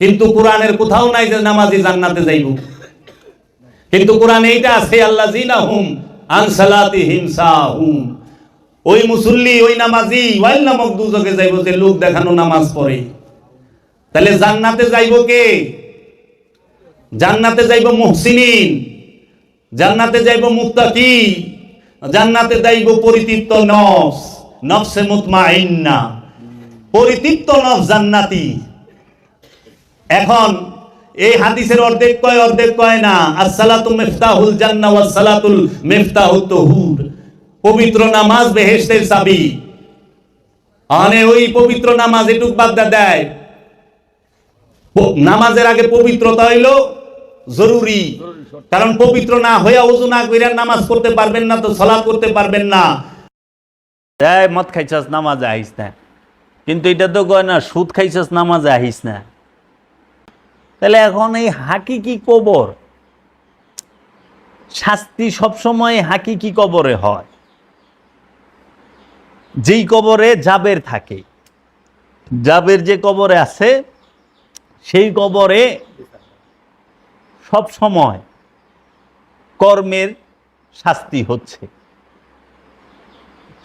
কিন্তু কোরআনের কোথাও নাই যে নামাজি জান্নাতে যাইব। কিন্তু কোরআন এইটা আছে আল্লাহ জিনা হুম আনসালাতি হিংসা ওই মুসল্লি, ওই নামাজি, ওয়াইল নামক দুজকে যাইব যে লোক দেখানো নামাজ পড়ে। তাহলে জান্নাতে যাইব কে? জান্নাতে যাইব মুহসিনিন। জান্নাতে যাইব মুত্তাকি। জান্নাতে যাইব পরিতৃপ্ত নফস, নফসে মুতমাইন্না। পরিতৃপ্ত নফস জান্নাতি। এখন এই হাদিসের অর্ধেক কয় অর্ধেক কয় না? আসসালাতু মিফতাহুল জান্নাহ ওয়াস সালাতুল মিফতাহুত তুহুর। পবিত্র নামাজ বেহেশতের চাবি। আনে ওই পবিত্র নামাজ এটুক বাদ দেয়। নামাজের আগে পবিত্রতা হইল জরুরি। কারণ পবিত্র না হইয়া ওযু না কইরা নামাজ পড়তে পারবেন না তো সালাত করতে পারবেন না। এই মদ খাইছাস, নামাজে আহিস না। কিন্তু এটা তো কয় না, সুদ খাইছাস, নামাজে আহিস না। তাহলে এখন এই হাকিকি কবর, শাস্তি সবসময় হাকিকি কবরে হয়। যেই কবরে জাবের থাকে, জাবের যে কবরে আছে, সেই কবরে সব সময় কর্মের শাস্তি হচ্ছে।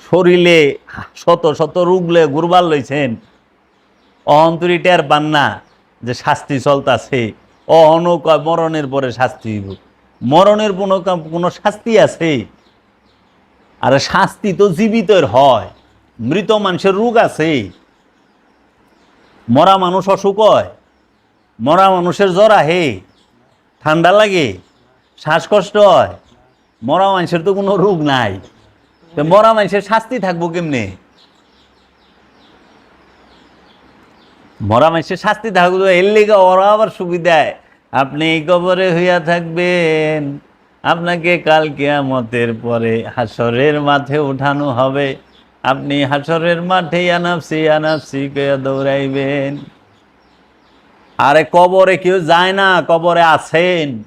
শরীরে শত শত রুগলে গুরবার লইছেন অহন্তরি টের পান না যে শাস্তি চলতাছে অহন কয় মরণের পরে শাস্তি হইব। মরণের কোনো কোনো শাস্তি আছে? আর শাস্তি তো জীবিতর হয়। মৃত মানুষের রোগ আছে। মরা মানুষ অসুখ হয়। মরা মানুষের জ্বর আহে। ঠান্ডা লাগে। শ্বাসকষ্ট হয়। মরা মানুষের তো কোনো রোগ নাই। মরা মানুষের শাস্তি থাকব কেমনে? মরা মানুষের শাস্তি থাকব এর লেগে ওরা আবার সুবিধায় আপনি এই কবরে হইয়া থাকবেন। আপনাকে কাল কেয়ামতের পরে হাসরের মাঠে উঠানো হবে। আপনি হাসরের মাঠে আনাপসি আনাপসি কে দৌড়াইবেন। আরে কবরে কেউ যায় না, কবরে আছেন।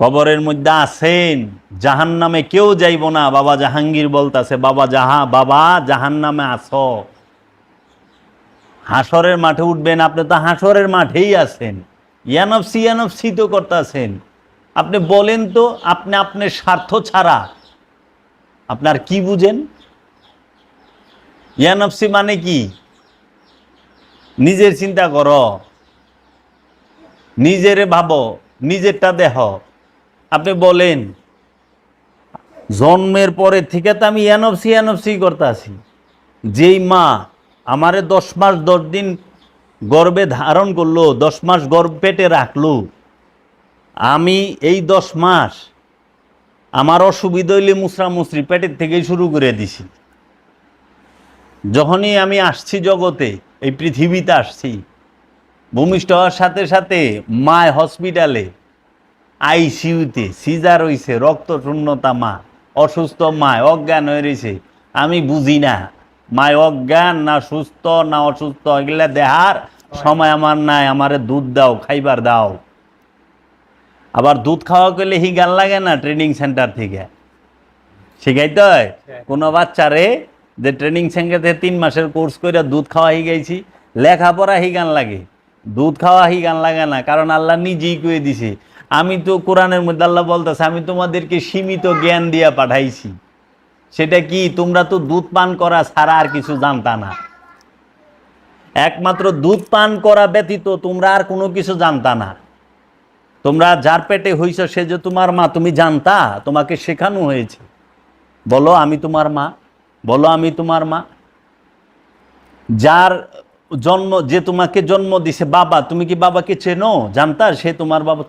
কবরের মধ্যে আছেন। জাহান নামে কেউ যাইব না। বাবা জাহাঙ্গীর বলতাছে, বাবা জাহা, বাবা জাহান নামে আস। হাসরের মাঠে উঠবেন, আপনি তো হাসরের মাঠেই আছেন। ইয়ানফসি ইয়ানফসি তো করতেছেন। আপনি বলেন তো, আপনি আপনার স্বার্থ ছাড়া। আপনার কি বুঝেন? ইয়ানফসি মানে কি? নিজের চিন্তা কর। নিজের ভাবো, নিজেরটা দেহ আপনি বলেন, জন্মের পরে থেকে তো আমি এনফসি এনফসি করতে আছি যেই মা আমারে দশ মাস দশ দিন গর্বে ধারণ করল, দশ মাস গর্ভ পেটে রাখল। আমি এই দশ মাস আমার অসুবিধা হইলে মুসরা মুসরি পেটের থেকেই শুরু করে দিছি। যখনই আমি আসছি জগতে, এই পৃথিবীতে আসছি, ভূমিষ্ঠ হওয়ার সাথে সাথে মায় হসপিটালে, আইসিইউতে সিজার হইছে রক্ত শূন্যতা মা, অসুস্থ মায়, অজ্ঞান হয়ে রয়েছে, আমি বুঝি না। মায় অজ্ঞান না সুস্থ না অসুস্থ এগুলা দেহার সময় আমার নাই আমারে দুধ দাও খাইবার দাও। আবার দুধ খাওয়া করলে হি গান লাগে না ট্রেনিং সেন্টার থেকে। শিখাইতে হয়? কোনো বাচ্চারে যে ট্রেনিং সেন্টার থেকে তিন মাসের কোর্স করে দুধ খাওয়া হি গেছি লেখাপড়া হি গান লাগে। দুধ খাওয়া হি গান লাগে না কারণ আল্লাহ নিজেই কয়ে দিছে। আমি তো কোরআনের মধ্যে আল্লাহ বলতেছে আমি তোমাদেরকে সীমিত জ্ঞান দিয়া পাঠাইছি। সেটা কি? তোমরা তো দুধ পান করা ছাড়া আর কিছু জানতা না। একমাত্র দুধ পান করা ব্যতীত তোমরা আর কোনো কিছু জানতা না। তোমরা যার পেটে হইছ, সে যে তোমার মা, তুমি জানতা? তোমাকে শেখানো হয়েছে। বলো, আমি তোমার মা? বলো, আমি তোমার মা? যার জন্ম, যে তোমাকে জন্ম দিছে বাবা, তুমি কি বাবাকে চেনো? জানতা? সে তোমার বাবা